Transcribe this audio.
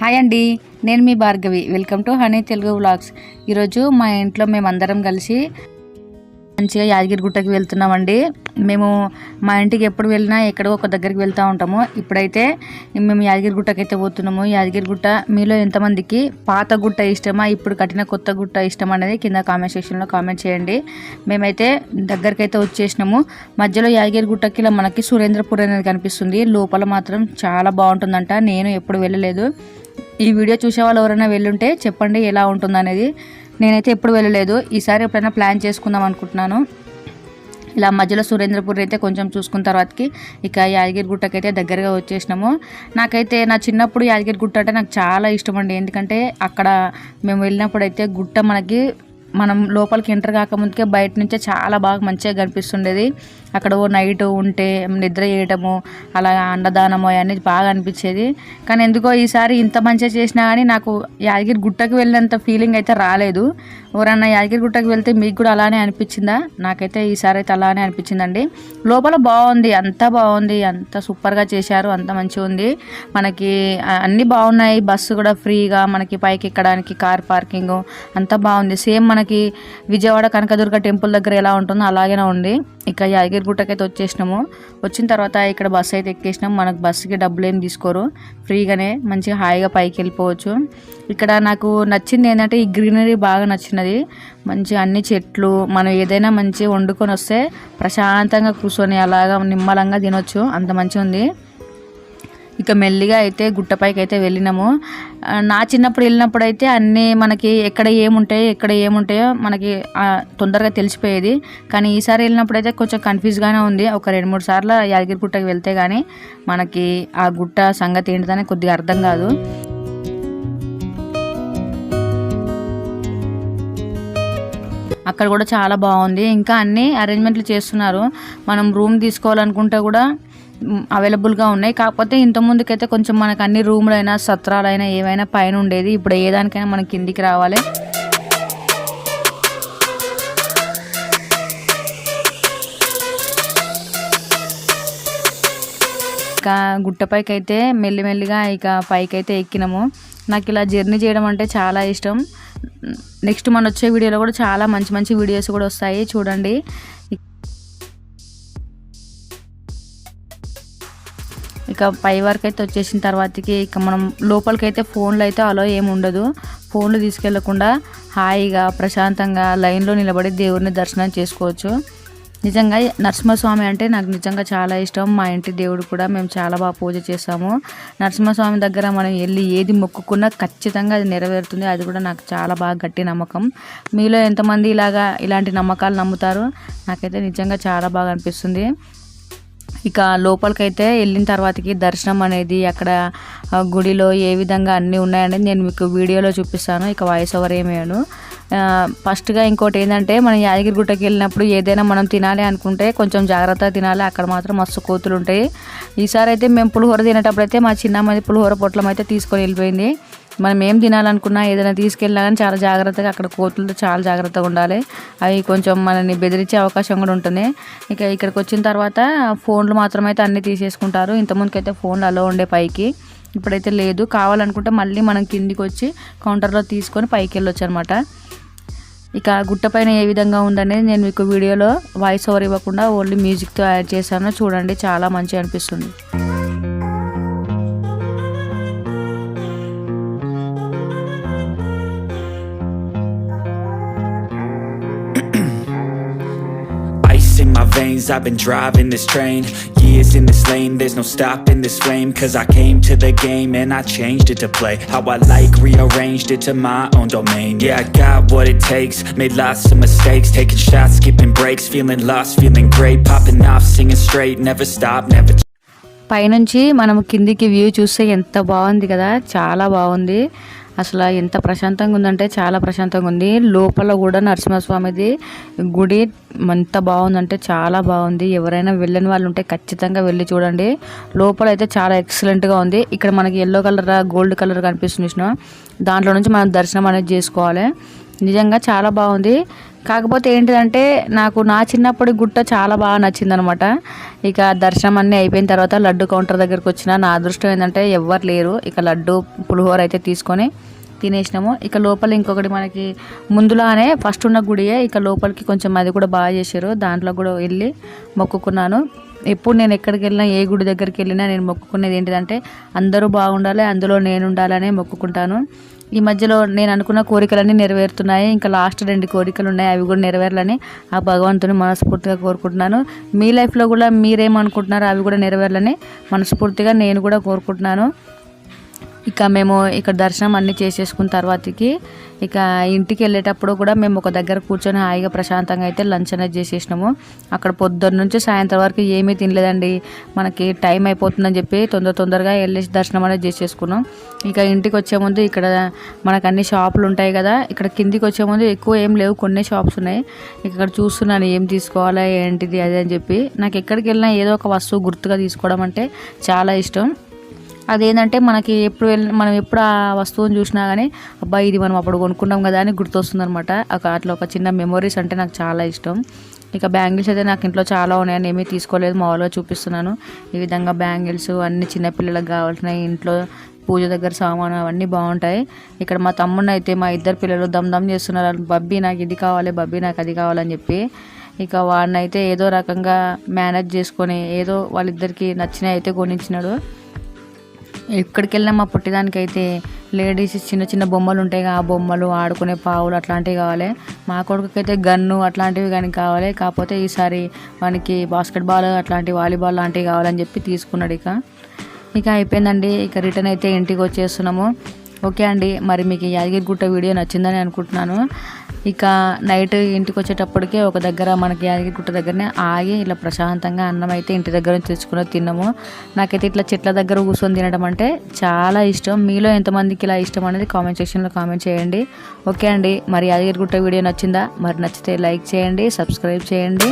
Hi అండి నేను మీ Bhargavi. Welcome to honey Telugu vlogs. ఈరోజు మా ఇంట్లో మేమందరం కలిసి మంచిగా యాదగిరి గుట్టకి వెళ్తున్నామండి. మేము మా ఇంటికి ఎప్పుడు వెళ్ళినా ఎక్కడో ఒక దగ్గరికి వెళ్తూ ఉంటాము. ఇప్పుడైతే మేము యాదగిరి గుట్టకి అయితే పోతున్నాము. యాదగిరి గుట్ట మీలో ఎంతమందికి పాత గుట్ట ఇష్టమా ఇప్పుడు కట్టిన కొత్త గుట్ట ఇష్టం అనేది కింద కామెంట్ సెక్షన్లో కామెంట్ చేయండి. మేమైతే దగ్గరికి అయితే వచ్చేసినాము. మధ్యలో యాదగిరి గుట్టకి ఇలా మనకి సురేంద్రపూర్ అనేది కనిపిస్తుంది. లోపల మాత్రం చాలా బాగుంటుందంట. నేను ఎప్పుడు వెళ్ళలేదు. ఈ వీడియో చూసే వాళ్ళు ఎవరైనా వెళ్ళుంటే చెప్పండి ఎలా ఉంటుంది అనేది నేనైతే ఎప్పుడు వెళ్ళలేదు. ఈసారి ఎప్పుడైనా ప్లాన్ చేసుకుందాం అనుకుంటున్నాను. ఇలా మధ్యలో సురేంద్రపూర్ అయితే కొంచెం చూసుకున్న తర్వాతకి ఇక యాదగిరి గుట్టకైతే దగ్గరగా వచ్చేసినాము. నాకైతే నా చిన్నప్పుడు యాదగిరి గుట్ట అంటే నాకు చాలా ఇష్టం అండి ఎందుకంటే అక్కడ మేము వెళ్ళినప్పుడు అయితే గుట్ట మనకి మనం లోపలికి ఎంటర్ కాకముందుకే బయట నుంచే చాలా బాగా మంచిగా కనిపిస్తుండేది. అక్కడ ఓ నైట్ ఉంటే నిద్ర చేయటము అలా అన్నదానము అవన్నీ బాగా అనిపించేది. కానీ ఎందుకో ఈసారి ఇంత మంచిగా చేసినా కానీ నాకు యాదగిరి గుట్టకు వెళ్ళినంత ఫీలింగ్ అయితే రాలేదు. ఎవరన్నా యాదగిరి గుట్టకి వెళ్తే మీకు కూడా అలానే అనిపించిందా? నాకైతే ఈసారి అయితే అలానే అనిపించిందండి. లోపల బాగుంది అంతా బాగుంది అంత సూపర్గా చేశారు అంత మంచిగా ఉంది. మనకి అన్నీ బాగున్నాయి బస్సు కూడా ఫ్రీగా మనకి పైకి ఎక్కడానికి కార్ పార్కింగ్ అంతా బాగుంది. సేమ్ మనకి విజయవాడ కనకదుర్గ టెంపుల్ దగ్గర ఎలా ఉంటుందో అలాగే ఉంది. ఇక యాదగిరి గుట్టకైతే వచ్చేసినాము. వచ్చిన తర్వాత ఇక్కడ బస్సు అయితే ఎక్కేసినాం. మనకు బస్సుకి డబ్బులు ఏం తీసుకోరు. ఫ్రీగానే మంచిగా హాయిగా పైకి వెళ్ళిపోవచ్చు. ఇక్కడ నాకు నచ్చింది ఏంటంటే ఈ గ్రీనరీ బాగా నచ్చినది. మంచి అన్ని చెట్లు మనం ఏదైనా మంచి వండుకొని వస్తే ప్రశాంతంగా కూర్చొని అలాగా నిమ్మలంగా తినొచ్చు. అంత మంచిగా ఉంది ఇక మెల్లిగా అయితే గుట్టపైకి అయితే వెళ్ళినాము. నా చిన్నప్పుడు వెళ్ళినప్పుడు అయితే అన్నీ మనకి ఎక్కడ ఏముంటాయో ఎక్కడ ఏముంటాయో మనకి తొందరగా తెలిసిపోయేది. కానీ ఈసారి వెళ్ళినప్పుడు అయితే కొంచెం కన్ఫ్యూజ్గానే ఉంది. ఒక రెండు మూడు సార్లు యాదగిరి గుట్టకి వెళ్తే కానీ మనకి ఆ గుట్ట సంగతి ఏంటిదని కొద్దిగా అర్థం కాదు. అక్కడ కూడా చాలా బాగుంది. ఇంకా అన్ని అరేంజ్మెంట్లు చేస్తున్నారు. మనం రూమ్ తీసుకోవాలనుకుంటే కూడా అవైలబుల్గా ఉన్నాయి. కాకపోతే ఇంత ముందుకైతే కొంచెం మనకు అన్ని రూములైనా సత్రాలైనా ఏవైనా పైన ఉండేది. ఇప్పుడు ఏ దానికైనా మనకి కిందికి రావాలి. ఇక గుట్టపైకి అయితే మెల్లిమెల్లిగా ఇక పైకి అయితే ఎక్కినాము. నాకు ఇలా జర్నీ చేయడం అంటే చాలా ఇష్టం. నెక్స్ట్ మన వచ్చే వీడియోలో కూడా చాలా మంచి మంచి వీడియోస్ కూడా వస్తాయి. చూడండి. ఇక పై వరకు అయితే వచ్చేసిన తర్వాతకి ఇక మనం లోపలికి అయితే ఫోన్లు అయితే అలో ఏమి ఉండదు ఫోన్లు తీసుకెళ్ళకుండా హాయిగా ప్రశాంతంగా లైన్లో నిలబడి దేవుడిని దర్శనం చేసుకోవచ్చు. నిజంగా నరసింహస్వామి అంటే నాకు నిజంగా చాలా ఇష్టం. మా ఇంటి దేవుడు కూడా మేము చాలా బాగా పూజ చేస్తాము. నరసింహస్వామి దగ్గర మనం వెళ్ళి ఏది మొక్కుకున్నా ఖచ్చితంగా అది నెరవేరుతుంది. అది కూడా నాకు చాలా బాగా గట్టి నమ్మకం. మీలో ఎంతమంది ఇలాగా ఇలాంటి నమ్మకాలు నమ్ముతారు? నాకైతే నిజంగా చాలా బాగా అనిపిస్తుంది. ఇక లోపలికైతే వెళ్ళిన తర్వాతకి దర్శనం అనేది అక్కడ గుడిలో ఏ విధంగా అన్నీ ఉన్నాయనేది నేను మీకు వీడియోలో చూపిస్తాను. ఇక వాయిస్ ఓవర్ ఏమేను ఫస్ట్గా ఇంకోటి ఏంటంటే మనం యాదగిరి గుట్టకి వెళ్ళినప్పుడు ఏదైనా మనం తినాలి అనుకుంటే కొంచెం జాగ్రత్తగా తినాలి. అక్కడ మాత్రం మస్తు కోతులు ఉంటాయి. ఈసారి అయితే మేము పులిహోర తినేటప్పుడు అయితే మా చిన్నమ్మది పులిహోర పొట్లం అయితే తీసుకొని వెళ్ళిపోయింది. మనం ఏం తినాలనుకున్నా ఏదైనా తీసుకెళ్ళినా కానీ చాలా జాగ్రత్తగా అక్కడ కోతులతో చాలా జాగ్రత్తగా ఉండాలి. అవి కొంచెం మనల్ని బెదిరించే అవకాశం కూడా ఉంటుంది ఇక ఇక్కడికి వచ్చిన తర్వాత ఫోన్లు మాత్రమైతే అన్నీ తీసేసుకుంటారు. ఇంతకుముందుకైతే ఫోన్లు అలో ఉండే పైకి. ఇప్పుడైతే లేదు. కావాలనుకుంటే మళ్ళీ మనం కిందికి వచ్చి కౌంటర్లో తీసుకొని పైకి వెళ్ళొచ్చు అనమాట ఇక గుట్ట పైన ఏ విధంగా ఉందనేది నేను మీకు వీడియోలో వాయిస్ ఓవర్ ఇవ్వకుండా ఓన్లీ మ్యూజిక్తో యాడ్ చేశాను. చూడండి. చాలా మంచిగా అనిపిస్తుంది. My I've been driving this train Years in this lane There's no stopping this flame Cause I came to the game And I changed it to play How I like Rearranged it to my own domain Yeah, I got what it takes Made lots of mistakes Taking shots, skipping breaks Feeling lost, feeling great Popping off, singing straight Never stop, never పైనుంచి మనం కిందికి view చూస్తే ఎంత బాగుంది కదా చాలా బాగుంది అసలు ఎంత ప్రశాంతంగా ఉందంటే చాలా ప్రశాంతంగా ఉంది లోపల కూడా నరసింహస్వామిది గుడి ఎంత బాగుందంటే చాలా బాగుంది ఎవరైనా వెళ్ళని వాళ్ళు ఉంటే ఖచ్చితంగా వెళ్ళి చూడండి. లోపల అయితే చాలా ఎక్సలెంట్గా ఉంది. ఇక్కడ మనకి ఎల్లో కలర్ గోల్డ్ కలర్ కనిపిస్తుంది దాంట్లో నుంచి మనం దర్శనం అనేది చేసుకోవాలి. నిజంగా చాలా బాగుంది కాకపోతే ఏంటిదంటే నాకు నా చిన్నప్పటి గుట్ట చాలా బాగా నచ్చిందనమాట. ఇక దర్శనం అన్నీ అయిపోయిన తర్వాత లడ్డు కౌంటర్ దగ్గరికి వచ్చిన నా అదృష్టం ఏంటంటే ఎవ్వరు లేరు. ఇక లడ్డు పులిహోర అయితే తీసుకొని తినేసినాము. ఇక లోపల ఇంకొకటి మనకి ముందులానే ఫస్ట్ ఉన్న గుడియే ఇక లోపలికి కొంచెం అది కూడా బాగా చేశారు. దాంట్లో కూడా వెళ్ళి మొక్కుకున్నాను. ఎప్పుడు నేను ఎక్కడికి వెళ్ళినా ఏ గుడి దగ్గరికి వెళ్ళినా నేను మొక్కుకునేది ఏంటిదంటే అందరూ బాగుండాలి అందులో నేను ఉండాలనే మొక్కుకుంటాను. ఈ మధ్యలో నేను అనుకున్న కోరికలన్నీ నెరవేరుతున్నాయి. ఇంకా లాస్ట్ రెండు కోరికలు ఉన్నాయి అవి కూడా నెరవేరాలని ఆ భగవంతుని మనస్ఫూర్తిగా కోరుకుంటున్నాను. మీ లైఫ్లో కూడా మీరేమనుకుంటున్నారో అవి కూడా నెరవేరాలని మనస్ఫూర్తిగా నేను కూడా కోరుకుంటున్నాను. ఇక మేము ఇక్కడ దర్శనం అన్నీ చేసేసుకున్న తర్వాతకి ఇక ఇంటికి వెళ్ళేటప్పుడు కూడా మేము ఒక దగ్గర కూర్చొని హాయిగా ప్రశాంతంగా అయితే లంచ్ అనేది చేసేసినాము. అక్కడ పొద్దున్న నుంచి సాయంత్రం వరకు ఏమీ తినలేదండి. మనకి టైం అయిపోతుందని చెప్పి తొందర తొందరగా వెళ్ళేసి దర్శనం అనేది చేసేసుకున్నాం. ఇక ఇంటికి వచ్చే ముందు ఇక్కడ మనకు అన్ని షాపులు ఉంటాయి కదా ఇక్కడ కిందికి వచ్చే ముందు ఎక్కువ ఏం లేవు కొన్ని షాప్స్ ఉన్నాయి. ఇక్కడ చూస్తున్నాను ఏం తీసుకోవాలా ఏంటిది అది అని చెప్పి. నాకు ఎక్కడికి వెళ్ళినా ఏదో ఒక వస్తువు గుర్తుగా తీసుకోవడం అంటే చాలా ఇష్టం. అదేంటంటే మనకి ఎప్పుడు వెళ్ళి మనం ఎప్పుడు ఆ వస్తువుని చూసినా కానీ అబ్బాయి ఇది మనం అప్పుడు కొనుక్కున్నాం కదా అని గుర్తొస్తుంది అనమాట అట్లా ఒక చిన్న మెమొరీస్ అంటే నాకు చాలా ఇష్టం. ఇక బ్యాంగిల్స్ అయితే నాకు ఇంట్లో చాలా ఉన్నాయని ఏమీ తీసుకోలేదు మామూలుగా చూపిస్తున్నాను. ఈ విధంగా బ్యాంగిల్స్ అన్ని చిన్నపిల్లలకు కావాల్సినవి ఇంట్లో పూజ దగ్గర సామాను అవన్నీ బాగుంటాయి. ఇక్కడ మా తమ్ముడిని అయితే మా ఇద్దరు పిల్లలు దమ్ దమ్ చేస్తున్నారు. బబ్బీ నాకు ఇది కావాలి బబ్బీ నాకు అది కావాలని చెప్పి. ఇక వాడినైతే ఏదో రకంగా మేనేజ్ చేసుకొని ఏదో వాళ్ళిద్దరికి నచ్చినవి అయితే కొనిచ్చినాడు. ఎక్కడికి వెళ్ళినా మా పుట్టిదానికైతే లేడీస్ చిన్న చిన్న బొమ్మలు ఉంటాయి ఆ బొమ్మలు ఆడుకునే పావులు అట్లాంటివి కావాలి. మా కొడుకుకైతే గన్ను అట్లాంటివి కానీ కావాలి. కాకపోతే ఈసారి వానికి బాస్కెట్బాల్ అట్లాంటి వాలీబాల్ లాంటివి కావాలని చెప్పి తీసుకున్నాడు ఇక. ఇక అయిపోయిందండి. ఇక రిటర్న్ అయితే ఇంటికి వచ్చేస్తున్నాము. ఓకే అండి. మరి మీకు యాదగిరిగుట్ట వీడియో నచ్చిందని అనుకుంటున్నాను. ఇక నైట్ ఇంటికి వచ్చేటప్పటికే ఒక దగ్గర మనకి యాదగిరిగుట్ట దగ్గరనే ఆగి ఇలా ప్రశాంతంగా అన్నం అయితే ఇంటి దగ్గర నుంచి తెచ్చుకుని తిన్నాము. నాకైతే ఇట్లా చెట్ల దగ్గర కూర్చొని తినడం అంటే చాలా ఇష్టం. మీలో ఎంతమందికి ఇలా ఇష్టం అనేది కామెంట్ సెక్షన్లో కామెంట్ చేయండి. ఓకే అండి. మరి యాదగిరిగుట్ట వీడియో నచ్చిందా? మరి నచ్చితే లైక్ చేయండి సబ్స్క్రైబ్ చేయండి.